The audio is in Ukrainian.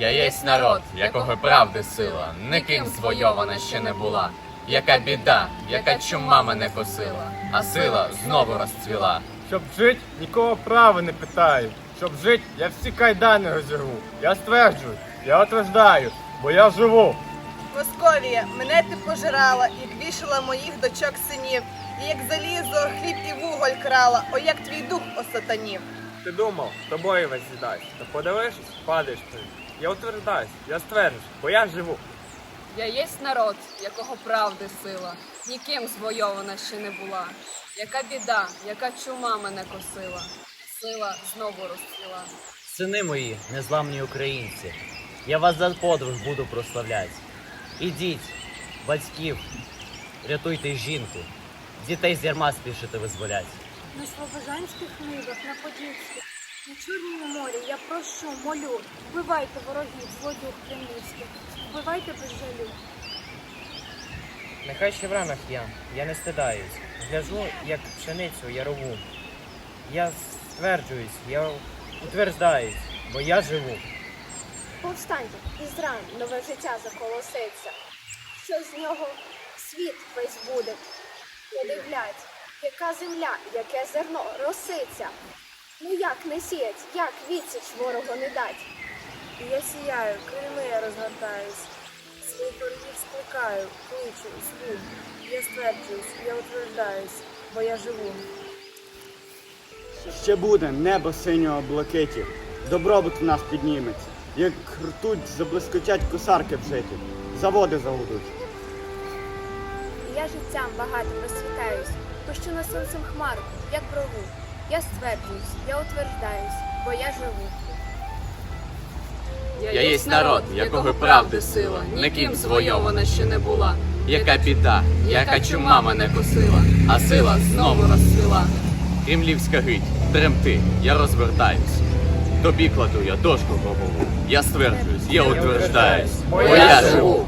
Я єсть народ, якого правди сила, ніким звойована ще не була. Яка біда, яка чума мене косила, а сила знову розцвіла. Щоб жить, нікого права не питаю. Щоб жить, я всі кайдани розірву. Я стверджую, я утверждаю, бо я живу. Московія, мене ти пожирала і вішала моїх дочок синів. І як залізо, хліб і вуголь крала, о як твій дух осатанів. Ти думав, тобою весь з'їдасть. Та подивишся, падаєш ти. Я утверждаюсь, я стверджую, бо я живу. Я єсть народ, якого правди сила, ніким звойована ще не була. Яка біда, яка чума мене косила, сила знову розцвіла. Сини мої, незламні українці, я вас за подвиг буду прославляти. Ідіть, батьків, рятуйте жінку, дітей з ярма спішите визволять. На слобожанських нивах, на Подільських, на Чорному морі я прошу, молю, вбивайте ворогів, злодюг кремлівських, вбивайте без жалю. Нехай ще в ранах я, я не стидаюсь. Гляжу, як пшеницю ярову. Я стверджуюсь, я утверждаюсь, бо я живу. Повстаньте, із ран нове життя заколоситься, що з нього світ весь буде. Подивлять, яка земля, яке зерно роситься. Ну як не сіять, як відсіч ворогу не дать. Я сіяю, крильми я розгортаюсь, своїх ворогів скликаю, кличу, зву. Я стверджуюсь, я утверждаюсь, бо я живу. Ще буде небо синього блакитів, добробут в нас підніметься, як ртуть заблискотять косарки в житті, заводи загудуть. Я життям багато розсвітаюсь, пущу на сонцем хмару, як брову. Я стверджуюсь, я утверждаюсь, бо я живу. Я єсть народ, якого правди сила, ніким звойована ще не була. Яка біда, яка чума мене косила, а сила знову розцвіла. Кремлівська гить, тремти, я розвертаюсь. Тобі кладу я дошку голову. Я стверджуюсь, я утверждаюсь, бо я живу.